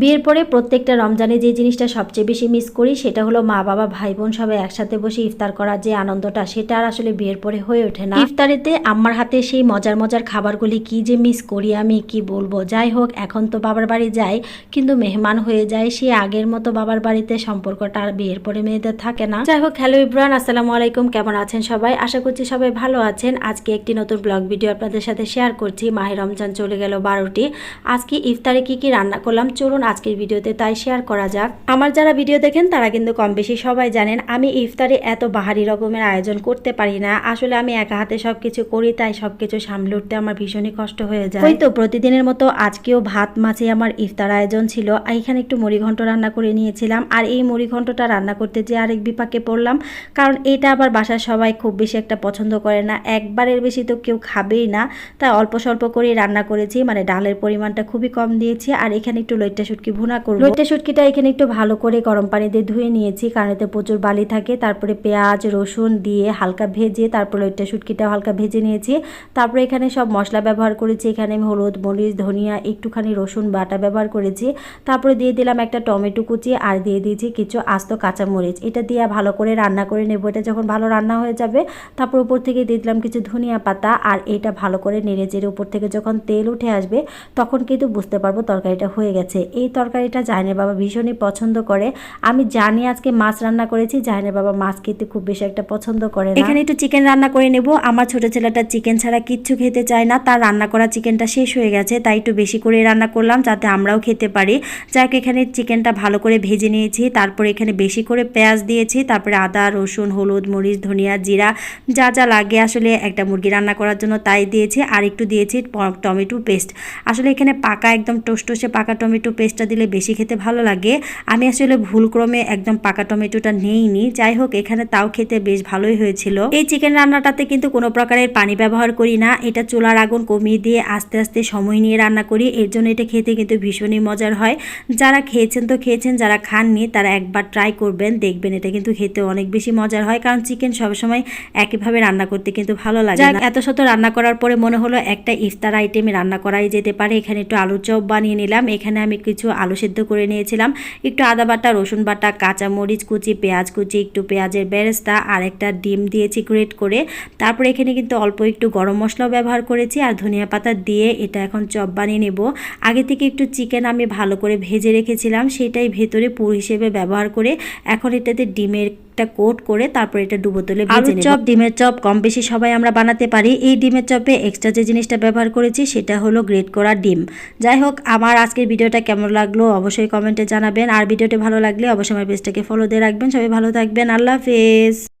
বিয়ের পরে প্রত্যেকটা রমজানে যে জিনিসটা সবচেয়ে বেশি মিস করি, সেটা হলো মা, বাবা ভাই বোন সবাই একসাথে বসে ইফতার করার যে আনন্দটা, সেটা আর আসলে বিয়ের পরে হয়ে ওঠে না। ইফতারিতে আমার হাতে সেই মজার মজার খাবারগুলি কি যে মিস করি আমি, কি বলব? যাই হোক, এখন তো বাবার বাড়ি যাই, কিন্তু মেহমান হয়ে যায়, সে আগের মতো বাবার বাড়িতে সম্পর্কটা আর বিয়ের পরে মেয়েদের থাকে না। যাই হোক হ্যালো ইব্রান আসসালামু আলাইকুম, কেমন আছেন সবাই? আশা করছি সবাই ভালো আছেন। আজকে একটি নতুন ব্লগ ভিডিও আপনাদের সাথে শেয়ার করছি। মাহে রমজান চলে গেল বারোটি। আজকে ইফতারে কি কি রান্না করলাম? চলুন আজকের ভিডিওতে, তাই শেয়ার করা যাক। আমার যারা ভিডিও দেখেন, তারা কিন্তু কম বেশি সবাই জানেন, আমি ইফতারে এত বাহারি রকমের আয়োজন করতে পারি না। আসলে আমি একা হাতে সবকিছু করি, তাই সবকিছু সামলে উঠতে আমার ভীষণই কষ্ট হয়ে যায়। ওই তো প্রতিদিনের মতো আজকেও ভাত মাছে আমার ইফতার আয়োজন ছিল। এখানে একটু মুড়িঘণ্ট রান্না করে নিয়েছিলাম। আর এই মুড়িঘণ্টটা রান্না করতে যে আরেক বিপাকে পড়লাম। কারণ এটা আবার বাসার সবাই খুব বেশি একটা পছন্দ করে না। একবারের বেশি তো কেউ খাবেই না। তাই অল্প স্বল্প করে রান্না করেছি। মানে ডালের পরিমাণটা খুবই কম দিয়েছি। আর এখানে একটু লইট্টা শুটকি ভুনা করব। লইট্টা শুটকিটা এখানে একটু ভালো করে গরম পানি দিয়ে ধুয়ে নিয়েছি। কারণ এতে প্রচুর বালি থাকে। তারপরে পেঁয়াজ, রসুন দিয়ে হালকা ভেজে তারপর লইট্টা শুটকিটাও হালকা ভেজে নিয়েছি। তারপরে এখানে সব মশলা ব্যবহার করেছি। এখানে আমি হলুদ, মরিচ, ধনিয়া, একটুখানি রসুন বাটা ব্যবহার করেছি। তারপরে দিয়ে দিলাম একটা টমেটো কুচি আর দিয়ে দিয়েছি কিছু আস্ত কাঁচামরিচ। এটা দিয়ে ভালো করে রান্না করে নেব। এটা যখন ভালো রান্না হয়ে যাবে, তারপর উপর থেকে দিয়ে দিলাম কিছু ধনিয়া পাতা আর এটা ভালো করে নেড়ে চেড়ে উপর থেকে যখন তেল উঠে আসবে, তখন কিন্তু বুঝতে পারব তরকারিটা হয়ে গেছে। এই তরকারিটা জাহিনের বাবা ভীষণই পছন্দ করে। আমি জানি আজকে মাছ রান্না করেছি, জাহিনের বাবা মাছ খেতে খুব বেশি একটা পছন্দ করে এখানে একটু চিকেন রান্না করে নেব। আমার ছোট ছেলেটা চিকেন ছাড়া কিচ্ছু খেতে চায় না। তার রান্না করা চিকেনটা শেষ হয়ে গেছে, তাই একটু বেশি করে রান্না করলাম যাতে আমরাও খেতে পারি। যাক, এখানে চিকেনটা ভালো করে ভেজে নিয়েছি। তারপরে এখানে বেশি করে পেঁয়াজ দিয়েছি। তারপরে আদা, রসুন, হলুদ, মরিচ, ধনিয়া, জিরা, যা যা লাগে আসলে একটা মুরগি রান্না করার জন্য তাই দিয়েছি। আর একটু দিয়েছি টমেটো পেস্ট। আসলে এখানে পাকা একদম টোস্টোসে পাকা টমেটো পেস্টটা দিলে বেশি খেতে ভালো লাগে। আমি আসলে ভুলক্রমে একদম পাকা টমেটোটা নেইনি। যাই হোক, এখানে তাও খেতে বেশ ভালোই হয়েছিল। এই চিকেন রান্নাটাতে কিন্তু কোনো প্রকারের পানি ব্যবহার করি না। এটা চুলার আগুন কমিয়ে দিয়ে আস্তে আস্তে সময় নিয়ে রান্না করি। এর জন্য এটা খেতে কিন্তু ভীষণই মজার হয়। যারা খেয়েছেন তো খেয়েছেন, যারা খাননি তারা একবার ট্রাই করবেন, দেখবেন এটা কিন্তু খেতে অনেক বেশি মজার হয়। কারণ চিকেন সবসময় একইভাবে রান্না করতে কিন্তু ভালো লাগে এত শত রান্না করার পরে মনে হলো একটা ইফতার আইটেমে রান্না করাই যেতে পারে। এখানে একটু আলুর চপ বানিয়ে নিলাম। এখানে আমি কিছু আলু সেদ্ধ করে নিয়েছিলাম। একটু আদা বাটা, রসুন বাটা, কাঁচামরিচ কুচি, পেঁয়াজ কুচি, একটু পেঁয়াজের বেরেস্তা আর একটা ডিম দিয়েছি গ্রেট করে। তারপর এখানে কিন্তু অল্প একটু গরম মশলাও ব্যবহার করেছি আর ধনিয়া পাতা দিয়ে এটা এখন চপ বানিয়ে নেব। আগে থেকে একটু চিকেন আমি ভালো করে ভেজে রেখেছিলাম, সেটাই ভেতরে পুর হিসেবে ব্যবহার করে এখন এটাতে ডিমের একটা কোট করে তারপর এটা ডুবো তুলে ভেজে চপ ডিমের চপ কম বেশি সবাই আমরা বানাতে পারি। এই ডিমের চপে এক্সট্রা যে জিনিসটা ব্যবহার করেছি সেটা হলো গ্রেট করা ডিম। যাই হোক আমার আজকের ভিডিওটা কেমন লাগল অবশ্যই কমেন্টে জানাবেন। আর ভিডিওটি ভালো লাগলে অবশ্যই আমার পেজটাকে ফলো দিয়ে রাখবেন। সবাই ভালো থাকবেন। আল্লাহ হাফেজ।